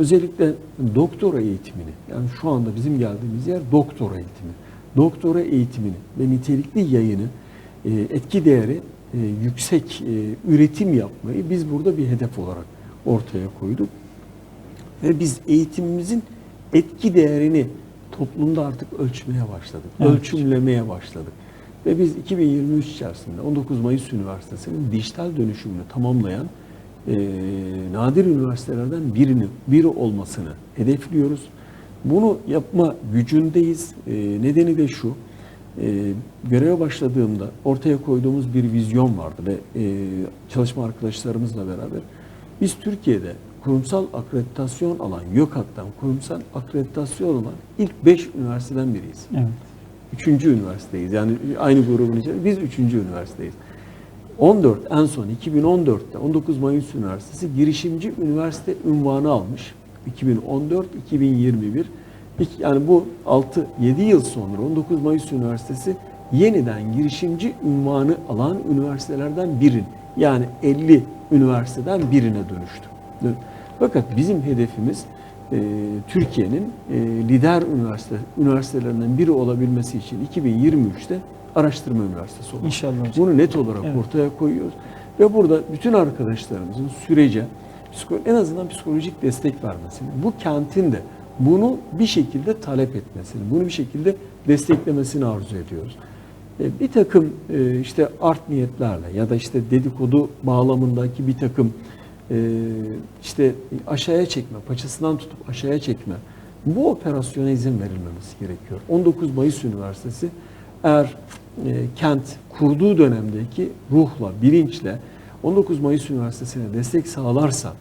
özellikle doktora eğitimini, yani şu anda bizim geldiğimiz yer doktora eğitimi. Doktora eğitimini ve nitelikli yayını, e, etki değeri e, yüksek e, üretim yapmayı biz burada bir hedef olarak ortaya koyduk. Ve biz eğitimimizin etki değerini toplumda artık ölçmeye başladık. Evet. Ölçümlemeye başladık. Ve biz 2023 içerisinde 19 Mayıs Üniversitesi'nin dijital dönüşümünü tamamlayan e, nadir üniversitelerden birini biri olmasını hedefliyoruz. Bunu yapma gücündeyiz. E, nedeni de şu. E, göreve başladığımda ortaya koyduğumuz bir vizyon vardı ve e, çalışma arkadaşlarımızla beraber biz Türkiye'de kurumsal akreditasyon alan, YÖKAK'tan kurumsal akreditasyon alan ilk 5 üniversiteden biriyiz. Evet. Üçüncü üniversiteyiz. Yani aynı grubun içinde biz üçüncü üniversiteyiz. 14 en son 2014'te 19 Mayıs Üniversitesi girişimci üniversite unvanı almış. 2014-2021 İki- yani bu 6-7 yıl sonra 19 Mayıs Üniversitesi yeniden girişimci unvanı alan üniversitelerden birin yani 50 üniversiteden birine dönüştü. Fakat bizim hedefimiz e, Türkiye'nin e, lider üniversite üniversitelerinden biri olabilmesi için 2023'te araştırma üniversitesi olmak. İnşallah hocam. Bunu net olarak Evet. ortaya koyuyoruz. Ve burada bütün arkadaşlarımızın sürece en azından psikolojik destek vermesini, bu kentin de bunu bir şekilde talep etmesini, bunu bir şekilde desteklemesini arzu ediyoruz. E, Bir takım e, işte art niyetlerle ya da işte dedikodu bağlamındaki bir takım işte aşağıya çekme, paçasından tutup aşağıya çekme bu operasyona izin verilmemesi gerekiyor. 19 Mayıs Üniversitesi eğer e, kent kurduğu dönemdeki ruhla, bilinçle 19 Mayıs Üniversitesi'ne destek sağlarsa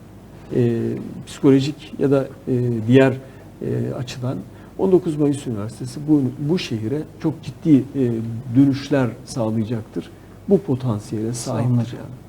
e, psikolojik ya da e, diğer e, açıdan 19 Mayıs Üniversitesi bu, bu şehire çok ciddi e, dönüşler sağlayacaktır. Bu potansiyele sahiptir yani.